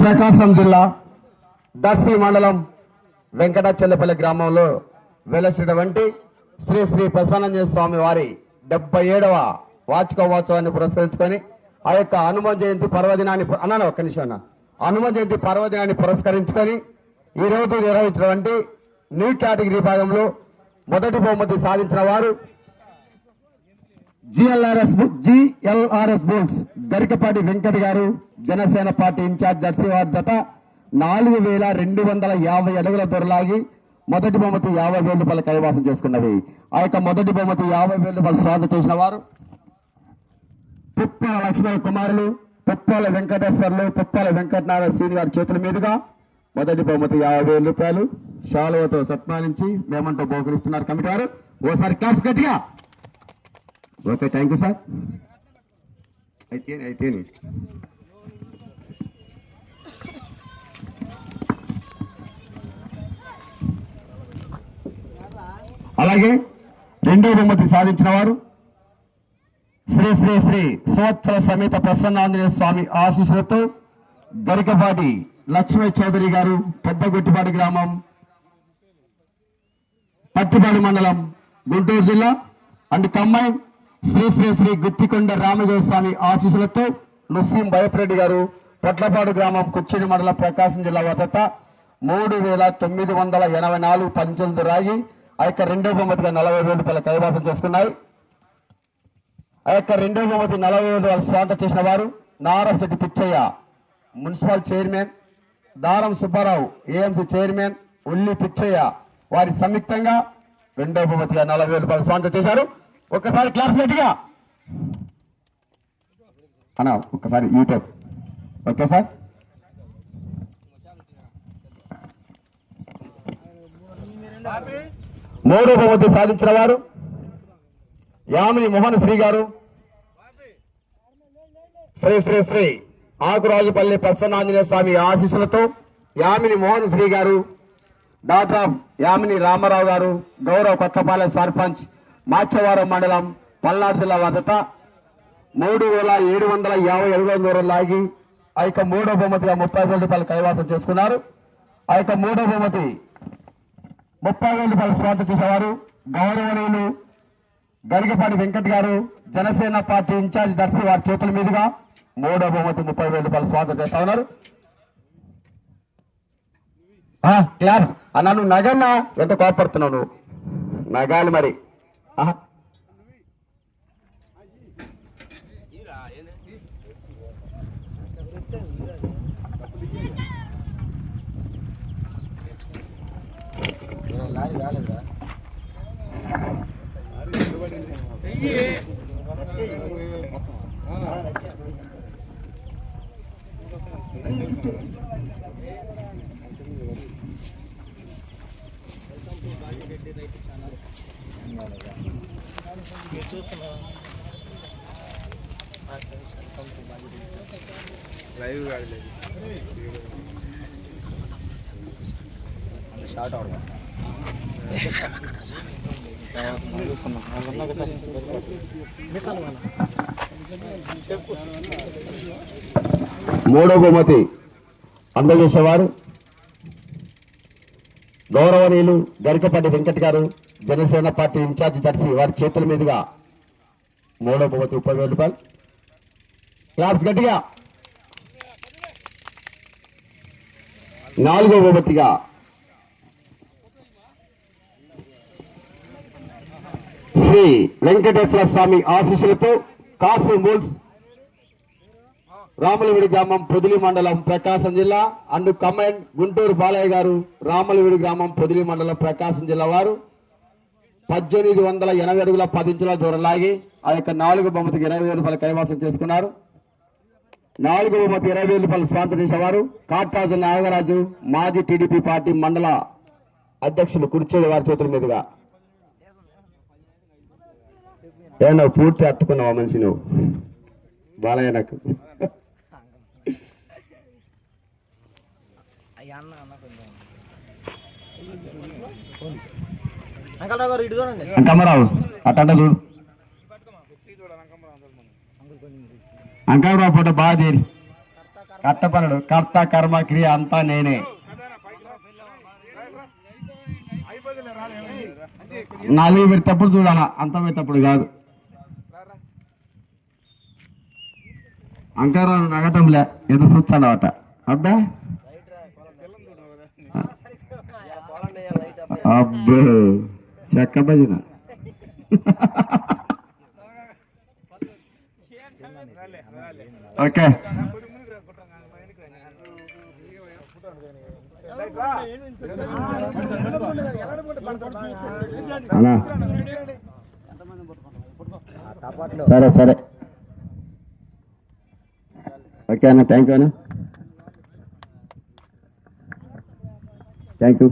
ప్రకాశం జిల్లా దర్శి మండలం వెంకటాచల్లపల్లి గ్రామంలో వెలసినటువంటి శ్రీ శ్రీ ప్రసన్నాంజనేయ స్వామి వారి డెబ్బై ఏడవ వార్షికోత్సవాన్ని పురస్కరించుకొని ఆ యొక్క హనుమ జయంతి పర్వదినాన్ని అన్నాను ఒక్క నిమిషం అన్న. హనుమ జయంతి పర్వదినాన్ని పురస్కరించుకొని ఈరోజు నిర్వహించినటువంటి న్యూ కేటగిరీ విభాగంలో మొదటి బహుమతి సాధించిన వారు జిఎల్ఆర్ఎస్ జిఎల్ఆర్ఎస్ బోల్స్. గరికపాటి వెంకట్ గారు జనసేన పార్టీ ఇన్ఛార్జ్ జర్సీ జత నాలుగు వేల రెండు వందల యాభై అడుగుల దొరలాగి మొదటి బహుమతి యాభై వేల రూపాయలు కైవాసం చేసుకున్నవి. ఆ యొక్క మొదటి బహుమతి యాభై వేల రూపాయలు స్వాగతం చేసిన వారు పుప్పాల లక్ష్మణ కుమారులు పుప్పాల వెంకటేశ్వర్లు పుప్పాల వెంకటనారాయణ శ్రీని గారి చేతుల మీదుగా మొదటి బహుమతి యాభై వేల రూపాయలు. శాలువతో సత్మానించి మేమంటూ బహుకరిస్తున్నారు కమిటీ వారు. ఓసారి క్లాప్స్ గట్టిగా. ఓకే థ్యాంక్ యూ సార్ అయితే అయితే అలాగే రెండో బహుమతి సాధించిన వారు శ్రీ శ్రీ శ్రీ సంవత్సర సమేత ప్రసన్నాంజనేయ స్వామి ఆశీస్సులతో గరికపాటి లక్ష్మీ చౌదరి గారు పెద్దగొట్టిపాటి గ్రామం పట్టిపాడు మండలం గుంటూరు జిల్లా అండ్ కంబైన్ శ్రీ శ్రీ శ్రీ గుత్తికొండ రామదేవ స్వామి ఆశీస్సులతో నృసింహ భయప్రెడ్డి గారు పొట్లపాడు గ్రామం కుచ్చిడి మండలం ప్రకాశం జిల్లా వద్ద మూడు వేల తొమ్మిది వందల ఎనభై నాలుగు పంచెలతో రాగి ఆ యొక్క రెండో బహుమతిగా నలభై వేల రూపాయల కైవాసం చేసుకున్నాయి. ఆ యొక్క రెండో బహుమతి నలభై వేల రూపాయలు స్వాగతం చేసిన వారు నారశెట్టి పిచ్చయ్య మున్సిపల్ చైర్మన్ దారం సుబ్బారావు ఏఎంసీ చైర్మన్ ఉల్లి పిచ్చయ్య వారి సంయుక్తంగా రెండో బహుమతిగా నలభై వేల రూపాయలు స్వాగతం చేశారు. ఒక్కసారి క్లాప్స్ గట్టిగా అన్న ఒక్కసారి యూట్యూబ్ ఓకే సార్? మూడో బహుమతి సాధించిన వారు యామిని మోహన్ శ్రీ గారు శ్రీ శ్రీ శ్రీ ఆకురాజుపల్లి ప్రసన్నాంజనేయ స్వామి ఆశీస్సులతో యామిని మోహన్ శ్రీ గారు డాక్టర్ యామిని రామారావు గారు గౌరవ కొత్తపాలెం సర్పంచ్ మాచవరం మండలం పల్నాడు జిల్లా వద్ద మూడు వేల ఏడు వందల యాభై అడుగుల దూరం లాగి ఆ యొక్క మూడో బహుమతిగా ముప్పై వేల రూపాయలు కైవాసం చేసుకున్నారు. ఆ యొక్క మూడో బహుమతి ముప్పై వేల రూపాయలు స్పాన్సర్ చేసేవారు గౌరవనీయులు గరిగపాటి వెంకట్ గారు జనసేన పార్టీ ఇన్ఛార్జ్ దర్శి వారి చేతుల మీదుగా మూడో బహుమతి ముప్పై వేల రూపాయలు స్పాన్సర్ చేస్తా ఉన్నారు. ఆ, క్లాప్స్. నన్ను నువ్వు నగన్నా? ఎంత కోపడుతున్నావు నువ్వు? నగాలి మరి. ఆహా. లైవ్ కాదు షార్ట్ అవడం మూడో బహుమతి అందజేసేవారు. గౌరవనీయులు గరికపాటి వెంకట్ గారు జనసేన పార్టీ ఇన్ఛార్జ్ దర్శి వారి చేతుల మీదుగా మూడో బహుమతి ముప్పై వేల రూపాయలు. క్లాప్స్ గట్టిగా. నాలుగో బహుమతిగా. శ్రీ వెంకటేశ్వర స్వామి ఆశీస్సులతో కాసు మూల్స్ రాములవిడి గ్రామం పొదిలి మండలం ప్రకాశం జిల్లా అండ్ కమాండ్ గుంటూరు బాలయ్య గారు రాములవిడి గ్రామం పొదిలి మండలం ప్రకాశం జిల్లా వారు. పద్దెనిమిది వందల ఎనభై అడుగుల పది ఇంచుల దూరం లాగి ఆ యొక్క నాలుగు బహుమతికి ఇరవై వేల రూపాయలు కైవాసం చేసుకున్నారు. నాలుగు బహుమతి ఇరవై వేల రూపాయలు స్పాన్సర్ చేసేవారు. కాట్రాజు నాగరాజు మాజీ టీడీపీ పార్టీ మండల అధ్యక్షులు కుర్చేది వారి చేతుల మీదుగా. ఏ పూర్తి అత్తుకున్నావా మనిషి నువ్వు? బాలయ్య నాకు. అన్న అన్న కొంచెం. అంకమ్మరావు అట్టంట చూడు. అంకమ్మరావు ఫోటో బాగా తీరి కట్టపనుడు కర్త కర్మ క్రియ అంతా నేనే. నాలుగు పెడతప్పుడు చూడాలా? అంత పెడతప్పుడు కాదు. అంకారం నగటంలే ఏదో చూచాడవట అబ్బా. అబ్బో. చెక్క భజన ఓకే సరే సరే ఓకే అన్న థ్యాంక్ యూ అన్న థ్యాంక్ యూ